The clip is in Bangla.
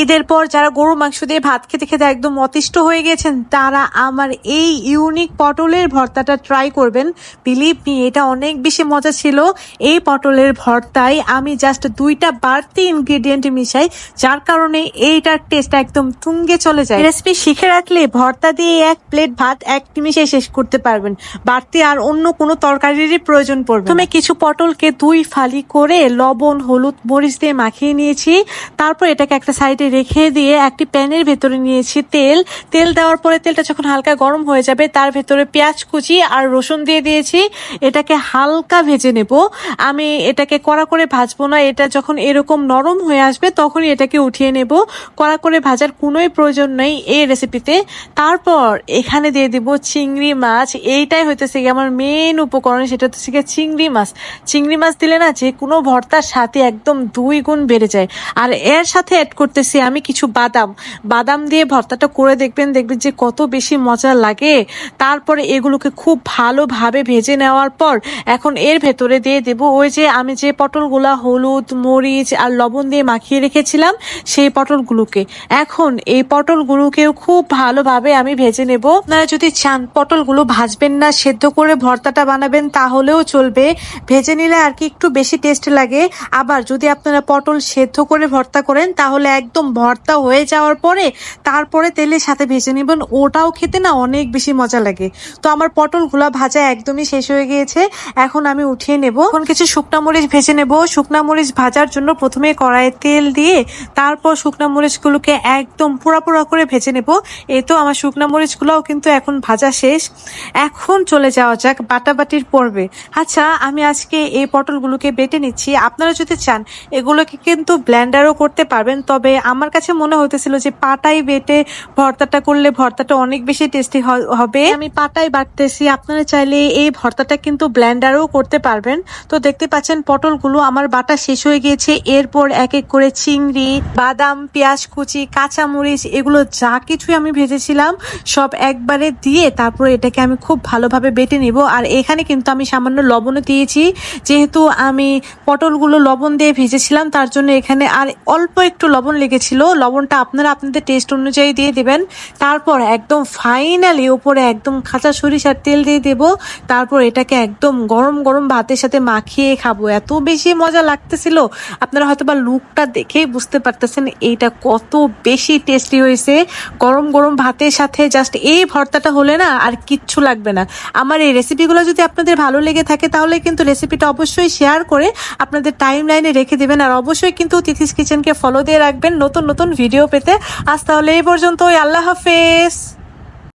ঈদের পর যারা গরু মাংস দিয়ে ভাত খেতে খেতে একদম অতিষ্ঠ হয়ে গেছেন তারা আমার এই ইউনিক পটলের ভর্তাটা ট্রাই করবেন। বিলিভ মি এটা অনেক বেশি মজা ছিল। এই পটলের ভর্তায় আমি জাস্ট দুইটা বাড়তি ইনগ্রেডিয়েন্ট মিশাই, যার কারণে এইটার টেস্ট একদম তুঙ্গে চলে যায়। রেসিপি শিখে রাখলে ভর্তা দিয়ে এক প্লেট ভাত, এক নিমিষে শেষ করতে পারবেন। বাড়তি আর অন্য কোনো তরকারিরই প্রয়োজন পড়বে তুমি কিছু পটলকে দুই ফালি করে লবণ, হলুদ, মরিচ দিয়ে মাখিয়ে নিয়েছি। তারপর এটাকে একটা সাইডে রেখে দিয়ে একটি প্যানের ভেতরে নিয়েছি তেল। তেল দেওয়ার পরে তেলটা যখন হালকা গরম হয়ে যাবে, তার ভেতরে পেঁয়াজ কুচি আর রসুন দিয়ে দিয়েছি। এটাকে হালকা ভেজে নেব। আমি এটাকে কড়া করে ভাজবো না, এটা যখন এরকম নরম হয়ে আসবে তখনই এটাকে উঠিয়ে নেব। কড়া করে ভাজার কোনোই প্রয়োজন নেই এই রেসিপিতে তারপর এখানে দিয়ে দিব চিংড়ি মাছ। এইটাই হইতেছে আমার মেন উপকরণ, সেটা হচ্ছে গিয়ে চিংড়ি মাছ। চিংড়ি মাছ দিলে না যে কোনো ভর্তার সাথে একদম দুই গুণ বেড়ে যায়। আর এর সাথে অ্যাড করতেছি আমি কিছু বাদাম। বাদাম দিয়ে ভর্তাটা করে দেখবেন দেখবেন যে কত বেশি মজা লাগে। তারপরে এগুলোকে খুব ভালোভাবে ভেজে নেওয়ার পর এখন এর ভেতরে দিয়ে দেব ওই যে আমি যে পটলগুলা হলুদ, মরিচ আর লবণ দিয়ে মাখিয়ে রেখেছিলাম, সেই পটলগুলোকে। এখন এই পটলগুলোকেও খুব ভালোভাবে আমি ভেজে নেব। আপনারা যদি চান পটলগুলো ভাজবেন না, সেদ্ধ করে ভর্তাটা বানাবেন, তাহলেও চলবে। ভেজে নিলে আর কি একটু বেশি টেস্ট লাগে। আবার যদি আপনারা পটল সেদ্ধ করে ভর্তা করেন, তাহলে একদম ভর্তা হয়ে যাওয়ার পরে তারপরে তেলের সাথে ভেজে নেবেন ওটাও খেতে না অনেক বেশি মজা লাগে। তো আমার পটলগুলো ভাজা একদমই শেষ হয়ে গিয়েছে। এখন আমি উঠিয়ে নেব। এখন কিছু শুকনা মরিচ ভেজে নেব। শুকনা মরিচ ভাজার জন্য প্রথমে কড়াইয়ে তেল দিয়ে তারপর শুকনা মরিচগুলোকে একদম পোড়া করে ভেজে নেব। এই তো আমার শুকনা মরিচগুলোও কিন্তু এখন ভাজা শেষ। এখন চলে যাওয়া যাক বাটাবাটির পর্বে। আচ্ছা আমি আজকে এই পটলগুলোকে বেটে নিচ্ছি। আপনারা যদি চান, এগুলোকে কিন্তু ব্ল্যান্ডারও করতে পারবেন। তবে আমার কাছে মনে হতেছিল যে পাটাই বেটে ভর্তাটা করলে ভর্তাটা অনেক বেশি টেস্টি হবে। আমি পাটাই বাটতেছি, আপনারা চাইলে এই ভর্তাটা কিন্তু ব্ল্যান্ডারও করতে পারবেন। তো দেখতে পাচ্ছেন পটলগুলো আমার বাটা শেষ হয়ে গিয়েছে। এরপর এক এক করে চিংড়ি, বাদাম, পেঁয়াজ কুচি, কাঁচামরিচ, এগুলো যা কিছুই আমি ভেজেছিলাম, সব একবারে দিয়ে তারপরে এটাকে আমি খুব ভালোভাবে বেটে নিব। আর এখানে কিন্তু আমি সামান্য লবণও দিয়েছি। যেহেতু আমি পটলগুলো লবণ দিয়ে ভেজেছিলাম, তার জন্য এখানে আর অল্প একটু লবণ লেগেছিল, লবণটা আপনারা আপনাদের টেস্ট অনুযায়ী দিয়ে দেবেন। তারপর একদম ফাইনালি ওপরে একদম খাঁচা সরিষার তেল দিয়ে দেব। তারপর এটাকে একদম গরম গরম ভাতের সাথে মাখিয়ে খাব। এত বেশি মজা লাগতেছিল। আপনারা হয়তো বা লুকটা দেখেই বুঝতে পারতেছেন এইটা কত বেশি টেস্টি হয়েছে। গরম গরম ভাতের সাথে জাস্ট এই ভর্তাটা হলে না আর কিচ্ছু লাগবে না। আমার এই রেসিপিগুলো যদি আপনাদের ভালো লেগে থাকে, তাহলে কিন্তু রেসিপিটা অবশ্যই শেয়ার করে আপনাদের টাইম লাইনে রেখে দেবেন। আর অবশ্যই কিন্তু তিথিস কিচেনকে ফলো দিয়ে রাখবেন। নতুন নতুন ভিডিও পেতে। আজ তাহলে এই পর্যন্তই। আল্লাহ হাফেজ।